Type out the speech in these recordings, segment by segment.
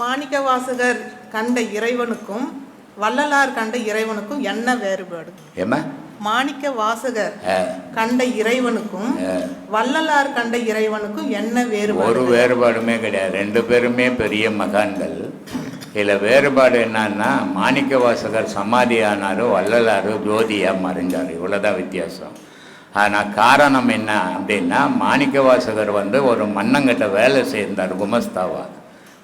மாணிக்கவாசகர் கண்ட இறைவனுக்கும் வள்ளலார் கண்ட இறைவனுக்கும் என்ன வேறுபாடு? ஏம்மா? மாணிக்க வாசகர் கண்ட இறைவனுக்கும் வள்ளலார் கண்ட இறைவனுக்கும் என்ன ஒரு வேறுபாடு வேறுபாடுமே கிடையாது. ரெண்டு பேருமே பெரிய மகான்கள். இதில் வேறுபாடு என்னன்னா மாணிக்க வாசகர் சமாதியானார் வள்ளலார் ஜோதியாக மறைஞ்சார். இவ்வளோதான் வித்தியாசம். ஆனால் காரணம் என்ன அப்படின்னா மாணிக்க வாசகர் வந்து ஒரு மன்னங்கிட்ட வேலை செய்தார் குமஸ்தாவா.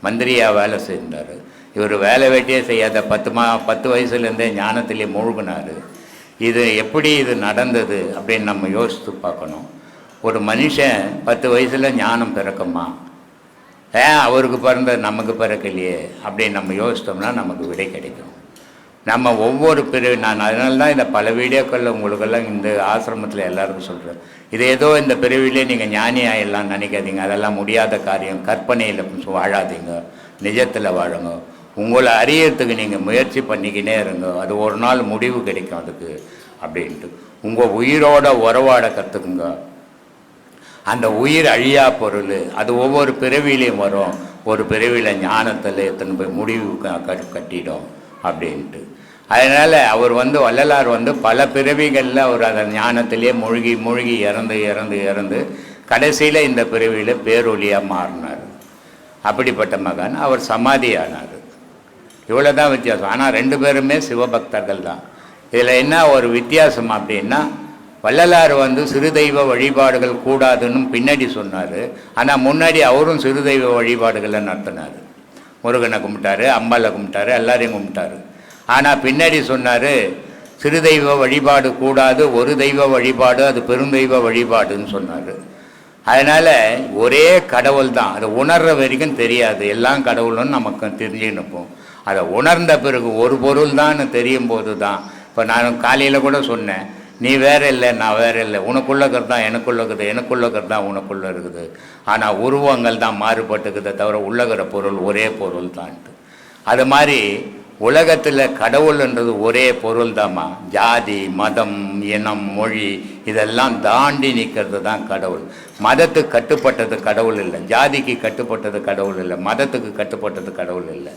மந்திரியாக வேலை செய்தார். இவர் வேலை வெட்டியே செய்யாத பத்து மா பத்து வயசுலேருந்தே ஞானத்திலே மூழ்கினார். இது எப்படி இது நடந்தது அப்படின்னு நம்ம யோசித்து பார்க்கணும். ஒரு மனுஷன் பத்து வயசில் ஞானம் பிறக்குமா? ஏன் அவருக்கு பிறந்தது நமக்கு பிறக்கலையே அப்படின்னு நம்ம யோசித்தோம்னா நமக்கு விடை கிடைக்கும். நம்ம ஒவ்வொரு பிரிவு நான் அதனால தான் இந்த பல வீடியோக்களில் உங்களுக்கெல்லாம் இந்த ஆசிரமத்தில் எல்லாருக்கும் சொல்கிறேன் இது ஏதோ இந்த பிரிவிலே நீங்கள் ஞானி ஆகிடலாம் நினைக்காதீங்க. அதெல்லாம் முடியாத காரியம். கற்பனையில் வாழாதீங்க. நிஜத்தில் வாழுங்க. உங்களை அறியறதுக்கு நீங்கள் முயற்சி பண்ணிக்கினே இருங்க. அது ஒரு நாள் முடிவு கிடைக்கும் அதுக்கு அப்படின்ட்டு. உங்கள் உயிரோட உறவாட கற்றுக்குங்க அந்த உயிர் அழியா பொருள் அது ஒவ்வொரு பிறவிலையும் வரும். ஒரு பிறவியில் ஞானத்தில் எத்தனை போய் முடிவு க- கட்டிடும் அப்படின்ட்டு. அதனால் அவர் வந்து வள்ளலார் வந்து பல பிறவிகளில் அவர் அந்த ஞானத்திலே மூழ்கி மூழ்கி இறந்து இறந்து இறந்து கடைசியில் இந்த பிறவியில் பேரொலியாக மாறினார். அப்படிப்பட்ட மகன். அவர் சமாதியானார். இவ்வளோ தான் வித்தியாசம். ஆனால் ரெண்டு பேருமே சிவபக்தர்கள் தான். இதில் என்ன ஒரு வித்தியாசம் அப்படின்னா வள்ளலார் வந்து சிறுதெய்வ வழிபாடுகள் கூடாதுன்னு பின்னாடி சொன்னார். ஆனால் முன்னாடி அவரும் சிறுதெய்வ வழிபாடுகளை நடத்தினார். முருகனை கும்பிட்டாரு அம்பாளை கும்பிட்டாரு எல்லாரையும் கும்பிட்டாரு. ஆனால் பின்னாடி சொன்னார் சிறு தெய்வ வழிபாடு கூடாது ஒரு தெய்வ வழிபாடு அது பெருந்தெய்வ வழிபாடுன்னு சொன்னார். அதனால் ஒரே கடவுள் தான். அதை உணர்ற வரைக்கும் தெரியாது. எல்லாம் கடவுளும் நமக்கு தெரிஞ்சுன்னுப்போம் அதை உணர்ந்த பிறகு ஒரு பொருள் தான் தெரியும் போது தான். இப்போ நான் காலையில் கூட சொன்னேன் நீ வேற இல்லை நான் வேற இல்லை. உனக்குள்ள இருக்கிறது தான் எனக்குள்ள இருக்குது. எனக்குள்ள இருக்கிறது தான் உனக்குள்ளே இருக்குது. ஆனால் உருவங்கள் தான் மாறுபட்டுக்குதே தவிர உள்ளகிற பொருள் ஒரே பொருள் தான்ட்டு. அது மாதிரி உலகத்தில் கடவுள்ன்றது ஒரே பொருள் தாம்மா ஜாதி மதம் இனம் மொழி இதெல்லாம் தாண்டி நிற்கிறது தான் கடவுள். மதத்துக்கு கட்டுப்பட்டது கடவுள் இல்லை. ஜாதிக்கு கட்டுப்பட்டது கடவுள் இல்லை. மதத்துக்கு கட்டுப்பட்டது கடவுள் இல்லை.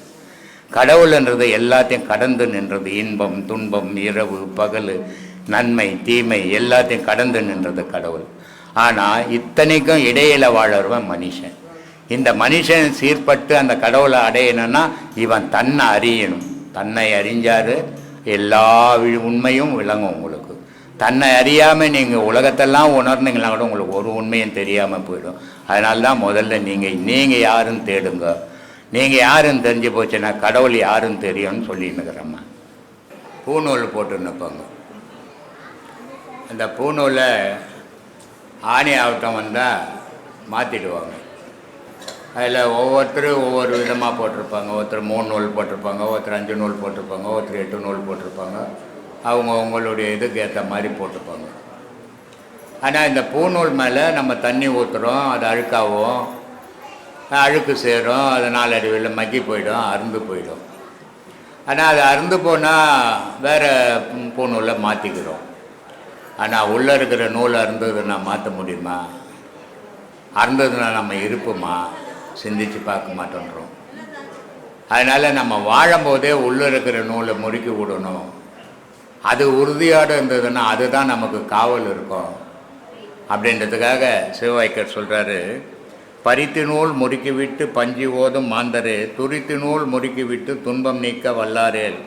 கடவுள்ன்றது எல்லாத்தையும் கடந்து நின்றது. இன்பம் துன்பம் இரவு பகல் நன்மை தீமை எல்லாத்தையும் கடந்து நின்றது கடவுள். ஆனால் இத்தனைக்கும் இடையில வாழறவன் மனுஷன். இந்த மனுஷன் சீர்பட்டு அந்த கடவுளை அடையணும்னா இவன் தன்னை அறியணும். தன்னை அறிஞ்சாரு எல்லா உண்மையும் விளங்கும் உங்களுக்கு. தன்னை அறியாமல் நீங்கள் உலகத்தெல்லாம் உணர்ந்தீங்கன்னா கூட உங்களுக்கு ஒரு உண்மையும் தெரியாமல் போயிடும். அதனால தான் முதல்ல நீங்கள் நீங்கள் யாருன்னு தேடுங்க. நீங்கள் யாருன்னு தெரிஞ்சு போச்சுன்னா கடவுள் யாருன்னு தெரியும்னு சொல்லின்னுக்கிறேம்மா பூநூல் போட்டு நிற்பாங்க அந்த பூநூலை ஆணி ஆவட்டம் வந்தால் மாற்றிடுவாங்க அதில் ஒவ்வொருத்தரும் ஒவ்வொரு விதமாக போட்டிருப்பாங்க. ஒருத்தர் மூணு நூல் போட்டிருப்பாங்க ஒருத்தர் அஞ்சு நூல் போட்டிருப்பாங்க ஒருத்தர் எட்டு நூல் போட்டிருப்பாங்க. அவங்க அவங்களுடைய இதுக்கு ஏற்ற மாதிரி போட்டிருப்பாங்க ஆனால் இந்த பூநூல் மேலே நம்ம தண்ணி ஊற்றுறோம் அது அழுக்காகும். அழுக்கு சேரும் அது நாளடைவில் மக்கி போயிடும் அறுந்து போயிடும். ஆனால் அது அறுந்து போனால் வேறு பூநூலை மாற்றிக்கிறோம் ஆனால் உள்ளே இருக்கிற நூல் அருந்ததுன்னா மாற்ற முடியுமா? அருந்ததுன்னா நம்ம இருப்போமா? சிந்திச்சு பார்க்க மாட்டோன்றோம். அதனால் நம்ம வாழும்போதே உள்ளே இருக்கிற நூலை முறுக்கி விடணும். அது உறுதியோடு இருந்ததுன்னா அதுதான் நமக்கு காவல் இருக்கும். அப்படின்றதுக்காக சிவவாய்க்கர் சொல்கிறாரு பரித்து நூல் முறுக்கிவிட்டு பஞ்சி ஓதும் மாந்தரே துரித்து நூல் முறுக்கிவிட்டு துன்பம் நீக்க வல்லாரேல்.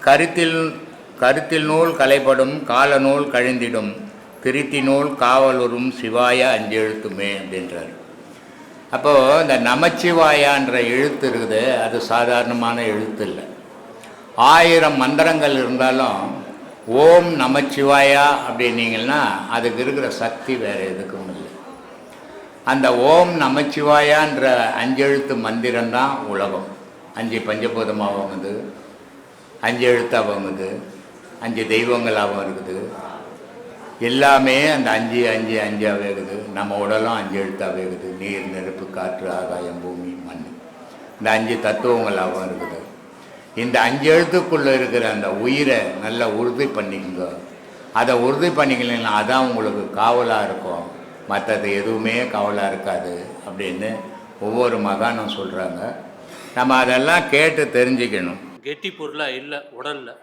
கருத்தில் கருத்தில் நூல் கலைப்படும் கால நூல் கழிந்திடும். திருத்தி நூல் காவலுறும் சிவாய அஞ்செழுத்துமே அப்படின்றார். அப்போது இந்த நமச்சிவாயான்ற எழுத்து இருக்குது அது சாதாரணமான எழுத்து இல்லை. ஆயிரம் மந்திரங்கள் இருந்தாலும் ஓம் நமச்சிவாயா அப்படின்னீங்கன்னா அதுக்கு இருக்கிற சக்தி வேறு எதுக்கும் இல்லை. அந்த ஓம் நமச்சிவாயான்ற அஞ்செழுத்து மந்திரம்தான் உலகம். அஞ்சு பஞ்சபூதமாகவும் இருக்குது அஞ்சு எழுத்தாகவும் இருக்குது அஞ்சு தெய்வங்களாகவும் இருக்குது. எல்லாமே அந்த அஞ்சு அஞ்சு அஞ்சாகவே இருக்குது நம்ம உடலும் அஞ்சு எழுத்தாக இருக்குது நீர் நெருப்பு காற்று ஆகாயம் பூமி மண். இந்த அஞ்சு தத்துவங்களாகவும் இருக்குது. இந்த அஞ்சு எழுத்துக்குள்ளே இருக்கிற அந்த உயிரை நல்லா உறுதி பண்ணிக்கோங்க. அதை உறுதி பண்ணிக்கலைன்னா அதான் உங்களுக்கு காவலாக இருக்கும். மற்றது எதுவுமே காவலாக இருக்காது அப்படின்னு ஒவ்வொரு மகானும் சொல்கிறாங்க நம்ம அதெல்லாம் கேட்டு தெரிஞ்சுக்கணும். கெட்டி பொருளாக இல்லை உடலில்.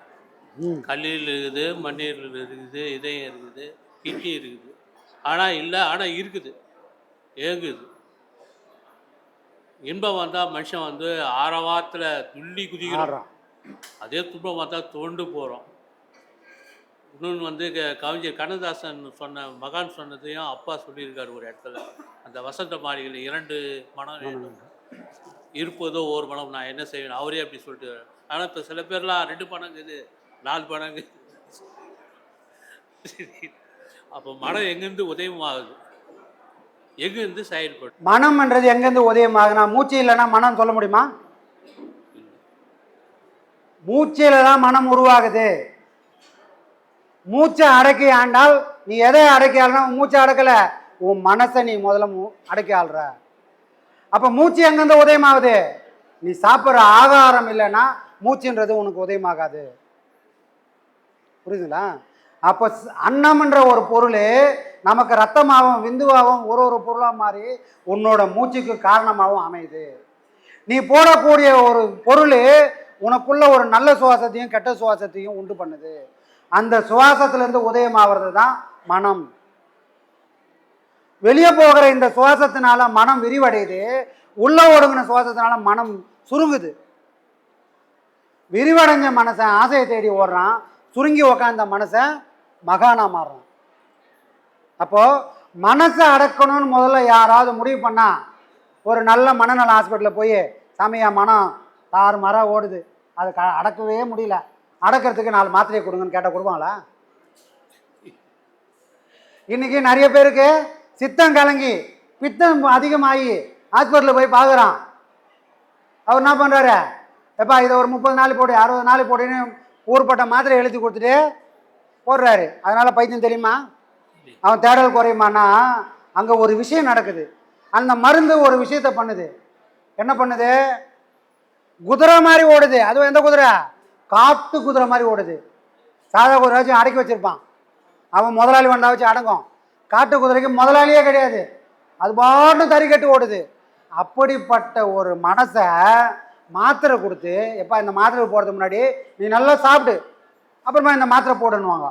கல்லீரல் இருக்குது மண்ணீரல் இருக்குது இதயம் இருக்குது கிட்னி இருக்குது. ஆனால் இல்லை ஆனால் இருக்குது. ஏங்குது. இன்பம் வந்தால் மனுஷன் வந்து ஆரவாரத்தில் துள்ளி குதிக்கிறான் அதே துன்பம் வந்தால் தோண்டு போகிறோம் இன்னொன்று வந்து கவிஞர் கண்ணதாசன் சொன்ன மகான் சொன்னதையும் அப்பா சொல்லியிருக்காரு ஒரு இடத்துல. அந்த வசந்த மாளிகையில் இரண்டு மனம். இருப்பதோ ஒரு மனம் நான் என்ன செய்வேன்? அவரே அப்படி சொல்லிட்டு ஆனால் இப்போ சில பேர்லாம் ரெண்டு பணங்குது நாலு படங்கு. அப்போ மனம் எங்கேருந்து உதயமாகுது? எங்கேருந்து செயல்படும் மனம்ன்றது எங்கேருந்து உதயமாகுனா மூச்சு இல்லைன்னா மனம் சொல்ல முடியுமா? மூச்சில தான் மனம் உருவாகுது. மூச்சை அடக்கி ஆண்டால் நீ எதை அடக்கி ஆள்னா மூச்சை அடக்கல. உன் மனசை நீ முதல்ல மூ அடக்கி ஆள்ற. அப்போ மூச்சு எங்கேருந்து உதயமாகுது? நீ சாப்பிட்ற ஆகாரம் இல்லைன்னா மூச்சுன்றது உனக்கு உதயமாகாது. புரியுதுங்களா? அப்போ அன்னம்ன்ற ஒரு பொருள் நமக்கு ரத்தமாகவும் விந்துவாகவும் ஒரு ஒரு பொருளாக மாறி உன்னோட மூச்சுக்கு காரணமாகவும் அமையுது. நீ போடக்கூடிய ஒரு பொருள் உனக்குள்ள ஒரு நல்ல சுவாசத்தையும் கெட்ட சுவாசத்தையும் உண்டு பண்ணுது. அந்த சுவாசத்திலேருந்து உதயமாகிறது தான் மனம். வெளியே போகிற இந்த சுவாசத்தினால மனம் விரிவடையுது. உள்ள ஒடுங்கின சுவாசத்தினால மனம் சுருங்குது. விரிவடைஞ்ச மனசன் ஆசையை தேடி ஓடுறான். சுருங்கி உக்காந்த மனசை மகானாக மாறுறோம் அப்போது மனசை அடக்கணும்னு முதல்ல யாராவது முடிவு பண்ணால் ஒரு நல்ல மனநல ஹாஸ்பிட்டலில் போய் சாமியா மனம் தாறு மரம் ஓடுது. அது க அடக்கவே முடியல. அடக்கிறதுக்கு நாலு மாத்திரையை கொடுங்கன்னு கேட்டால் கொடுப்பாங்களா? இன்றைக்கி நிறைய பேருக்கு சித்தம் கலங்கி பித்தம் அதிகமாகி ஹாஸ்பிட்டலில் போய் பார்க்குறான். அவர் என்ன பண்ணுறாரு எப்பா இதை ஒரு முப்பது நாள் போடு அறுபது நாள் போடுன்னு ஊர்பட்ட மாத்திரை எழுதி கொடுத்துட்டு போடுறாரு. அதனால் பைத்தியம் தெரியுமா? அவன் தேடல் குறையுமானா அங்கே ஒரு விஷயம் நடக்குது. அந்த மருந்து ஒரு விஷயத்த பண்ணுது. என்ன பண்ணுது? குதிரை மாதிரி ஓடுது. அதுவும் எந்த குதிரை? காட்டு குதிரை மாதிரி ஓடுது. சாதா குதிரை வச்சு அடக்கி வச்சிருப்பான். அவன் முதலாளி வண்டா வச்சு அடங்கும். காட்டு குதிரைக்கு முதலாளியே கிடையாது. அது பாட்டு தறி கட்டு ஓடுது. அப்படிப்பட்ட ஒரு மனசை மாத்திரை கொடுத்து எப்பா இந்த மாத்திரை போடுறதுக்கு முன்னாடி நீ நல்லா சாப்பிடு. அப்புறமா இந்த மாத்திரை போடணுவாங்க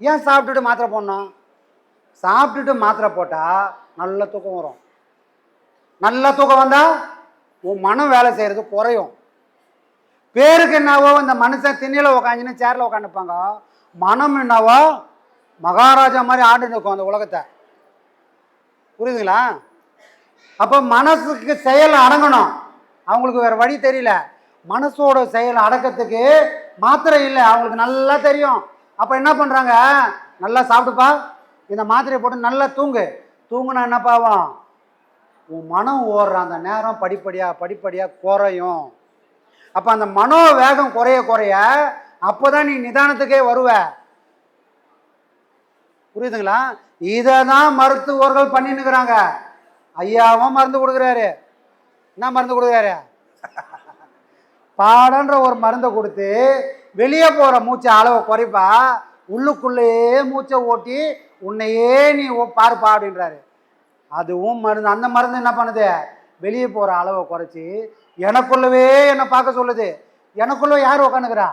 ஏன் சாப்பிட்டுட்டு மாத்திரை போடணும்? சாப்பிட்டுட்டு மாத்திரை போட்டால் நல்ல தூக்கம் வரும். நல்ல தூக்கம் வந்தால் உன் மனம் வேலை செய்கிறது குறையும். பேருக்கு என்னவோ இந்த மனுஷன் திண்ணியில் உக்காந்துன்னு சேரில் உட்காந்துப்பாங்க மனம் என்னவோ மகாராஜா மாதிரி ஆண்டு இருக்கும் அந்த உலகத்தை. புரியுதுங்களா? அப்போ மனசுக்கு செயல் அடங்கணும். அவங்களுக்கு வேறு வழி தெரியல. மனசோட செயல் அடக்கத்துக்கு மாத்திரை இல்லை. அவங்களுக்கு நல்லா தெரியும். அப்போ என்ன பண்ணுறாங்க நல்லா சாப்பிட்டுப்பா இந்த மாத்திரையை போட்டு நல்லா தூங்கு. தூங்குனா என்ன பாவம்? உன் மனம் ஓடுற அந்த நேரம் படிப்படியாக படிப்படியாக குறையும். அப்போ அந்த மனோ வேகம் குறைய குறைய அப்போ தான் நீ நிதானத்துக்கே வருவ. புரியுதுங்களா? இதை தான் மருத்துவர்கள் பண்ணின்னுக்கிறாங்க. ஐயாவும் மருந்து கொடுக்குறாரு. என்ன மருந்து கொடுக்குறாரு பாடன்ற ஒரு மருந்தை கொடுத்து வெளியே போகிற மூச்சை அளவை குறைப்பா உள்ளுக்குள்ளேயே மூச்சை ஓட்டி உன்னையே நீ பாருப்பா அப்படின்றாரு. அதுவும் மருந்து. அந்த மருந்து என்ன பண்ணுது? வெளியே போகிற அளவை குறைச்சி எனக்குள்ளவே என்னை பார்க்க சொல்லுது. எனக்குள்ள யார் உக்காந்துக்கிறா?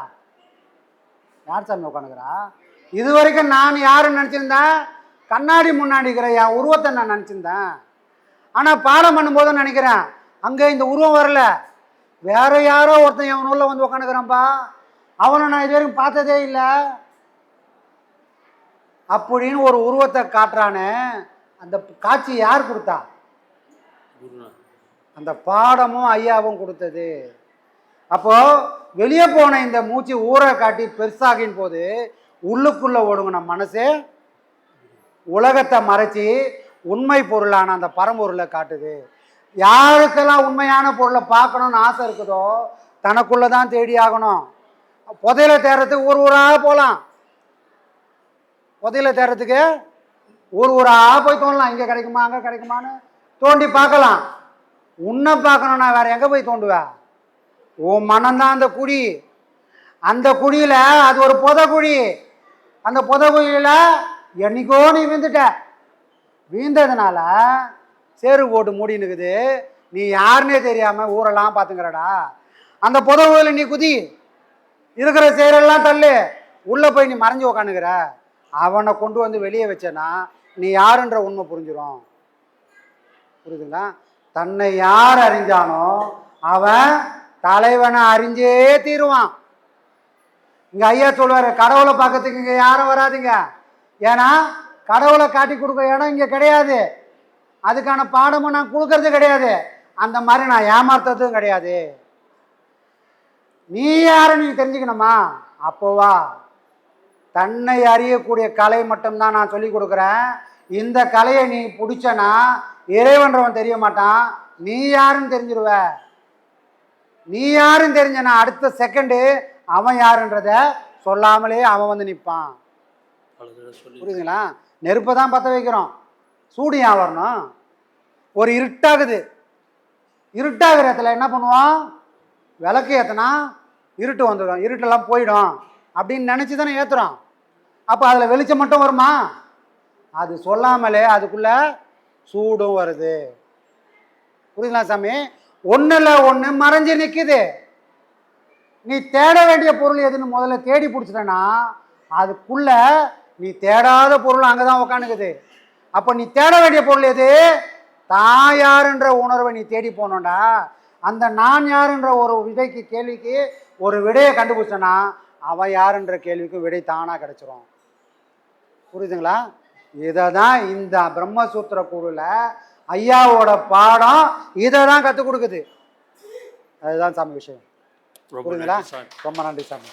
யார் சாமி உட்காந்துக்கிறா இது வரைக்கும் நான் யாருன்னு நினச்சிருந்தேன் கண்ணாடி முன்னாடி இருக்கிற என் உருவத்தை நான் நினச்சிருந்தேன். ஆனால் பாடம் பண்ணும்போது நினைக்கிறேன் அங்கே இந்த உருவம் வரல. வேற யாரோ ஒருத்தன் எவன் உள்ள வந்து உட்காந்துக்கிறான்ப்பா அவனை நான் இது வரைக்கும் பார்த்ததே இல்லை. அப்படின்னு ஒரு உருவத்தை காட்டுறானே. அந்த காட்சி யார் கொடுத்தா? அந்த பாடமும் ஐயாவும் கொடுத்தது. அப்போ வெளியே போன இந்த மூச்சு ஊற காட்டி பெருசாகின் போது உள்ளுக்குள்ள ஒடுங்கின மனசு உலகத்தை மறைச்சி உண்மை பொருளான அந்த பரம்பொருளை காட்டுது. யாருக்கெல்லாம் உண்மையான பொருளை பார்க்கணும்னு ஆசை இருக்குதோ தனக்குள்ளே தான் தேடி ஆகணும். புதையில தேடுறதுக்கு ஊர் ஊராக போகலாம். புதையில தேடுறதுக்கு ஊர் ஊராக போய் தோண்டலாம் இங்கே கிடைக்குமா அங்கே கிடைக்குமான்னு தோண்டி பார்க்கலாம். உன்னை பார்க்கணும்னா வேற எங்கே போய் தோண்டுவேன் உன் மனம்தான் அந்த குழி அந்த குழியில் அது ஒரு புதை குழி அந்த புதை குழியில் என்னைக்கோ நீ விழுந்துட்ட. வீழ்ந்ததுனால சேரு போட்டு மூடி நீ யாருன்னே தெரியாமல் ஊரெல்லாம் பார்த்துங்கிறடா. அந்த புதை நீ குதி. இருக்கிற சேரெல்லாம் தள்ளு. உள்ளே போய் நீ மறைஞ்சு உக்காந்துக்கிற. அவனை கொண்டு வந்து வெளியே வச்சேன்னா நீ யாருன்ற உண்மை புரிஞ்சிடும் புரியுதுங்களா? தன்னை யார் அறிஞ்சானோ அவன் தலைவனை அறிஞ்சே தீருவான். இங்கே ஐயா சொல்வார் கடவுளை பார்க்கறதுக்கு இங்கே யாரும் வராதுங்க. ஏன்னா கடவுளை காட்டி கொடுக்க இடம் இங்கே கிடையாது. அதுக்கான பாடமும் நான் கொடுக்கறது கிடையாது. அந்த மாதிரி நான் ஏமாத்துறதும் கிடையாது. நீ யாரை நீ தெரிஞ்சுக்கணுமா? அப்போ வா. தன்னை அறியக்கூடிய கலை மட்டும்தான் நான் சொல்லி கொடுக்குறேன். இந்த கலையை நீ பிடிச்சனா இறைவன்றவன் தெரிய மாட்டான். நீ யாருன்னு தெரிஞ்சிருவ. நீ யாருன்னு தெரிஞ்சனா அடுத்த செகண்டு அவன் யாருன்றத சொல்லாமலே அவன் வந்து நிற்பான் புரியுதுங்களா? நெருப்பை தான் பற்ற வைக்கிறோம். சூடு ஏன் வரணும் ஒரு இருட்டாகுது. இருட்டாகிற இடத்துல என்ன பண்ணுவோம்? விளக்கு ஏற்றினா இருட்டு வந்துடும். இருட்டெல்லாம் போயிடும். அப்படின்னு நினச்சி தானே ஏற்றுறோம் அப்போ அதில் வெளிச்சம் மட்டும் வருமா? அது சொல்லாமலே அதுக்குள்ளே சூடும் வருது. புரியுதுங்களா சாமி? ஒன்றில் ஒன்று மறைஞ்சு நிற்கிது நீ தேட வேண்டிய பொருள் எதுன்னு முதல்ல தேடி பிடிச்சிட்டனா அதுக்குள்ளே நீ தேடாத பொருள் அங்கே தான் உக்காந்துக்குது. அப்போ நீ தேட வேண்டிய பொருள் எது? தான் யாருன்ற உணர்வை நீ தேடி போனோண்டா அந்த நான் யாருன்ற ஒரு விதைக்கு கேள்விக்கு ஒரு விடையை கண்டுபிடிச்சனா அவன் யாருன்ற கேள்விக்கு விடை தானாக கிடைச்சிரும். புரியுதுங்களா? இதை தான் இந்த பிரம்மசூத்திர குழுல ஐயாவோட பாடம் இதை தான் கற்றுக் கொடுக்குது. அதுதான் சாமி விஷயம். புரியுதுங்களா? ரொம்ப நன்றி சாமி.